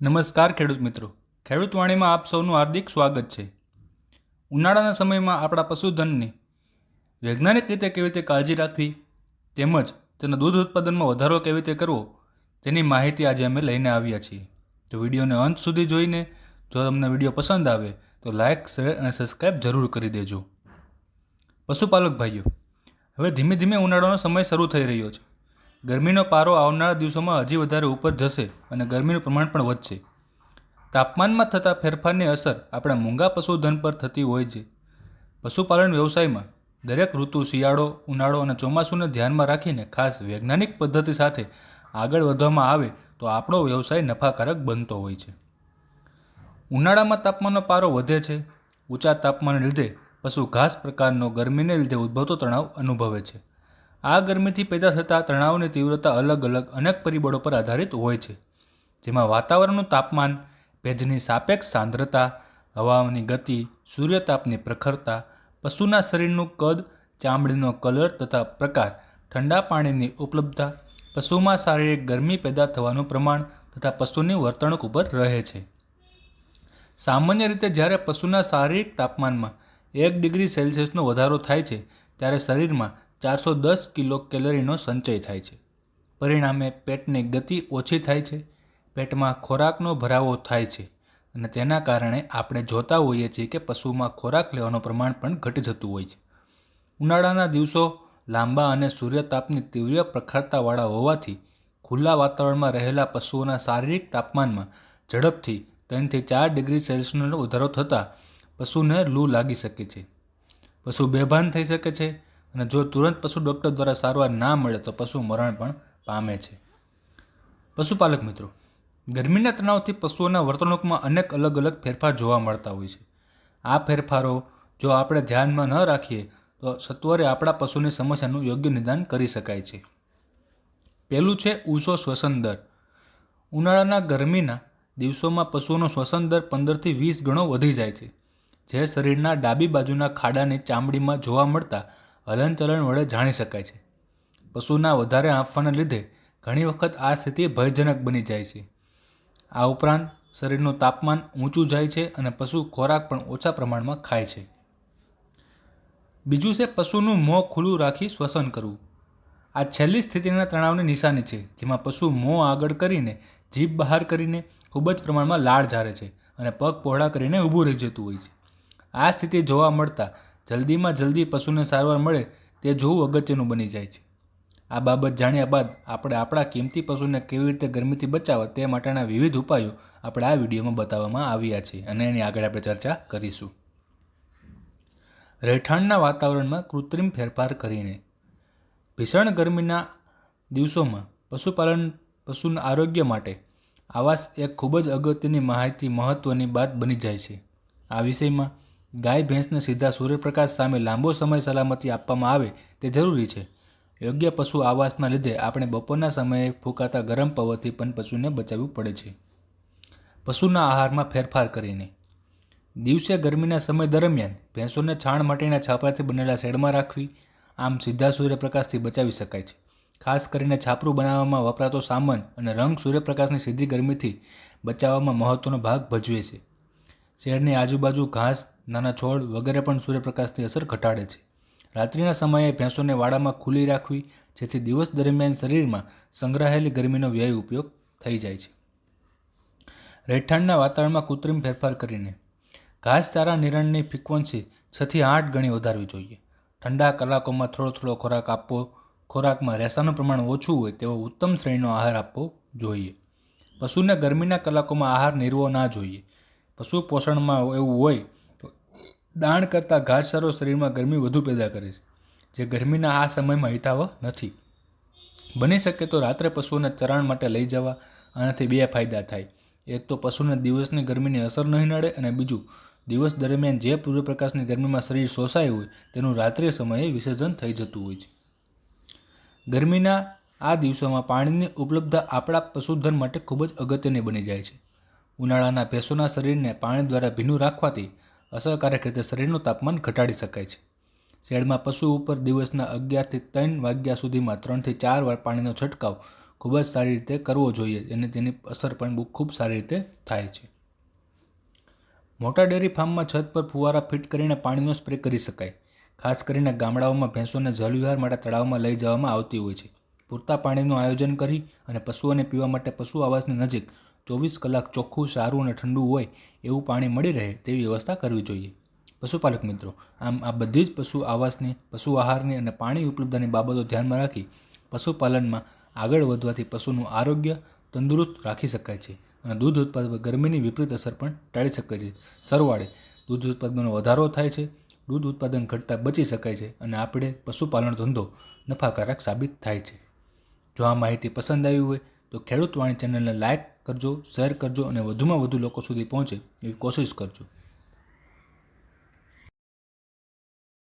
નમસ્કાર ખેડૂત મિત્રો. ખેડૂત વાણીમાં આપ સૌનું હાર્દિક સ્વાગત છે. ઉનાળાના સમયમાં આપણા પશુધનની વૈજ્ઞાનિક રીતે કેવી રીતે કાળજી રાખવી તેમજ તેના દૂધ ઉત્પાદનમાં વધારો કેવી રીતે કરવો તેની માહિતી આજે અમે લઈને આવ્યા છીએ. તો વિડીયોને અંત સુધી જોઈને જો તમને વીડિયો પસંદ આવે તો લાઇક શેર અને સબસ્ક્રાઈબ જરૂર કરી દેજો. પશુપાલક ભાઈઓ, હવે ધીમે ધીમે ઉનાળાનો સમય શરૂ થઈ રહ્યો છે. ગરમીનો પારો આવનારા દિવસોમાં હજી વધારે ઉપર જશે અને ગરમીનું પ્રમાણ પણ વધશે. તાપમાનમાં થતા ફેરફારની અસર આપણા મૂંગા પશુધન પર થતી હોય છે. પશુપાલન વ્યવસાયમાં દરેક ઋતુ શિયાળો, ઉનાળો અને ચોમાસુને ધ્યાનમાં રાખીને ખાસ વૈજ્ઞાનિક પદ્ધતિ સાથે આગળ વધવામાં આવે તો આપણો વ્યવસાય નફાકારક બનતો હોય છે. ઉનાળામાં તાપમાનનો પારો વધે છે. ઊંચા તાપમાનને લીધે પશુ ઘાસ પ્રકારનો ગરમીને લીધે ઉદ્ભવતો તણાવ અનુભવે છે. આ ગરમીથી પેદા થતા તણાવની તીવ્રતા અલગ અલગ અનેક પરિબળો પર આધારિત હોય છે. જેમાં વાતાવરણનું તાપમાન, ભેજની સાપેક્ષ સાંદ્રતા હવાની ગતિ, સૂર્યતાપની પ્રખરતા, પશુના શરીરનું કદ, ચામડીનો કલર તથા પ્રકાર, ઠંડા પાણીની ઉપલબ્ધતા, પશુમાં શારીરિક ગરમી પેદા થવાનું પ્રમાણ તથા પશુની વર્તણૂક ઉપર રહે છે. સામાન્ય રીતે જ્યારે પશુના શારીરિક તાપમાનમાં એક ડિગ્રી સેલ્સિયસનો વધારો થાય છે, ત્યારે શરીરમાં ચારસો દસ કિલો કેલરીનો સંચય થાય છે. પરિણામે પેટની ગતિ ઓછી થાય છે. પેટમાં ખોરાકનો ભરાવો થાય છે અને તેના કારણે આપણે જોતા હોઈએ છીએ કે પશુમાં ખોરાક લેવાનું પ્રમાણ પણ ઘટી જતું હોય છે. ઉનાળાના દિવસો લાંબા અને સૂર્યતાપની તીવ્ર પ્રખરતાવાળા હોવાથી ખુલ્લા વાતાવરણમાં રહેલા પશુઓના શારીરિક તાપમાનમાં ઝડપથી ત્રણથી ચાર ડિગ્રી સેલ્સિયસનો વધારો થતાં પશુને લૂ લાગી શકે છે. પશુ બેભાન થઈ શકે છે. અને જો તુરંત પશુ ડૉક્ટર દ્વારા સારવાર ના મળે તો પશુ મરણ પણ પામે છે. પશુપાલક મિત્રો, ગરમીના તણાવથી પશુઓના વર્તણૂકમાં અનેક અલગ અલગ ફેરફાર જોવા મળતા હોય છે. આ ફેરફારો જો આપણે ધ્યાનમાં ન રાખીએ, તો સત્વરે આપણા પશુની સમસ્યાનું યોગ્ય નિદાન કરી શકાય છે. પહેલું છે ઊંચો શ્વસન દર. ઉનાળાના ગરમીના દિવસોમાં પશુઓનો શ્વસન દર પંદરથી વીસ ગણો વધી જાય છે. જે શરીરના ડાબી બાજુના ખાડાની ચામડીમાં જોવા મળતા હલનચલન વડે જાણી શકાય છે. પશુના વધારે આંફાને લીધે ઘણી વખત આ સ્થિતિ ભયજનક બની જાય છે. આ ઉપરાંત શરીરનું તાપમાન ઊંચું જાય છે અને પશુ ખોરાક પણ ઓછા પ્રમાણમાં ખાય છે. બીજું છે પશુનું મોં ખુલ્લું રાખી શ્વસન કરવું. આ છેલ્લી સ્થિતિના તણાવની નિશાની છે, જેમાં પશુ મોં આગળ કરીને જીભ બહાર કરીને ખૂબ જ પ્રમાણમાં લાળ ઝારે છે અને પગ પહોળા કરીને ઊભું રહી જતું હોય છે. આ સ્થિતિ જોવા મળતા જલ્દીમાં જલ્દી પશુને સારવાર મળે તે જોવું અગત્યનું બની જાય છે. આ બાબત જાણ્યા બાદ આપણે આપણા કિંમતી પશુને કેવી રીતે ગરમીથી બચાવવા તે માટેના વિવિધ ઉપાયો આપણે આ વિડીયોમાં બતાવવામાં આવ્યા છે અને એની આગળ આપણે ચર્ચા કરીશું. રહેઠાણના વાતાવરણમાં કૃત્રિમ ફેરફાર કરીને ભીષણ ગરમીના દિવસોમાં પશુપાલન પશુના આરોગ્ય માટે આવાસ એક ખૂબ જ અગત્યની માહિતી મહત્ત્વની બાત બની જાય છે. આ વિષયમાં ગાય, ભેંસને સીધા સૂર્યપ્રકાશ સામે લાંબો સમય સલામતી આપવામાં આવે તે જરૂરી છે. યોગ્ય પશુ આવાસના લીધે આપણે બપોરના સમયે ફૂંકાતા ગરમ પવનથી પણ પશુને બચાવવું પડે છે. પશુના આહારમાં ફેરફાર કરીને. દિવસે ગરમીના સમય દરમિયાન ભેંસોને છાણ માટેના છાપરાથી બનેલા શેડમાં રાખવી, આમ સીધા સૂર્યપ્રકાશથી બચાવી શકાય છે. ખાસ કરીને છાપરું બનાવવામાં વપરાતો સામાન અને રંગ સૂર્યપ્રકાશની સીધી ગરમીથી બચાવવામાં મહત્ત્વનો ભાગ ભજવે છે. શેડની આજુબાજુ ઘાસ નાના છોડ વગેરે પણ સૂર્યપ્રકાશની અસર ઘટાડે છે. રાત્રિના સમયે ભેંસોને વાડામાં ખુલ્લી રાખવી, જેથી દિવસ દરમિયાન શરીરમાં સંગ્રહાયેલી ગરમીનો વ્યય ઉપયોગ થઈ જાય છે. રહેઠાણના વાતાવરણમાં કૃત્રિમ ફેરફાર કરીને ઘાસચારા નિરણની ફ્રિકવન્સી છથી આઠ ગણી વધારવી જોઈએ. ઠંડા કલાકોમાં થોડો થોડો ખોરાક આપવો, ખોરાકમાં રેસાનું પ્રમાણ ઓછું હોય તેવો ઉત્તમ શ્રેણીનો આહાર આપવો જોઈએ. પશુને ગરમીના કલાકોમાં આહાર નીરવો ના જોઈએ. પશુ પોષણમાં એવું હોય દાણ કરતાં ઘાસચારો શરીરમાં ગરમી વધુ પેદા કરે છે, જે ગરમીના આ સમયમાં હિતાવહ નથી. બની શકે તો રાત્રે પશુઓને ચરાણ માટે લઈ જવા આનાથી બે ફાયદા થાય. એક તો પશુને દિવસની ગરમીની અસર નહીં નડે અને બીજું, દિવસ દરમિયાન જે સૂર્યપ્રકાશની ગરમીમાં શરીર શોષાય હોય, તેનું રાત્રિ સમયે વિસર્જન થઈ જતું હોય છે. ગરમીના આ દિવસોમાં પાણીની ઉપલબ્ધતા આપણા પશુધન માટે ખૂબ જ અગત્યની બની જાય છે. ઉનાળાના ભેંસોના શરીરને પાણી દ્વારા ભીનું રાખવાથી અસરકારક રીતે શરીરનું તાપમાન ઘટાડી શકાય છે. શેડમાં પશુ ઉપર દિવસના અગિયારથી ત્રણ વાગ્યા સુધીમાં ત્રણથી ચાર વાર પાણીનો છંટકાવ ખૂબ જ સારી રીતે કરવો જોઈએ અને તેની અસર પણ બહુ ખૂબ સારી રીતે થાય છે. મોટા ડેરી ફાર્મમાં છત પર ફુવારા ફિટ કરીને પાણીનો સ્પ્રે કરી શકાય. ખાસ કરીને ગામડાઓમાં ભેંસોને જલવિહાર માટે તળાવમાં લઈ જવામાં આવતી હોય છે. પૂરતા પાણીનું આયોજન કરી અને પશુઓને પીવા માટે પશુ આવાસની નજીક ચોવીસ કલાક ચોખ્ખું, સારું અને ઠંડુ હોય એવું પાણી મળી રહે તેવી વ્યવસ્થા કરવી જોઈએ. પશુપાલક મિત્રો, આમ આ બધી જ પશુ આવાસની, પશુ આહારની અને પાણી ઉપલબ્ધતાની બાબતો ધ્યાનમાં રાખી પશુપાલનમાં આગળ વધવાથી પશુનું આરોગ્ય તંદુરસ્ત રાખી શકાય છે અને દૂધ ઉત્પાદન પર ગરમીની વિપરીત અસર પણ ટાળી શકાય છે. સરવાળે દૂધ ઉત્પાદનમાં વધારો થાય છે, દૂધ ઉત્પાદન ઘટતા બચી શકાય છે અને આપણે પશુપાલન ધંધો નફાકારક સાબિત થાય છે. જો આ માહિતી પસંદ આવી હોય તો ખેડૂત વાણી ચેનલને લાઇક કરજો શેર કરજો અને વધુમાં વધુ લોકો સુધી પહોંચે એવી કોશિશ કરજો.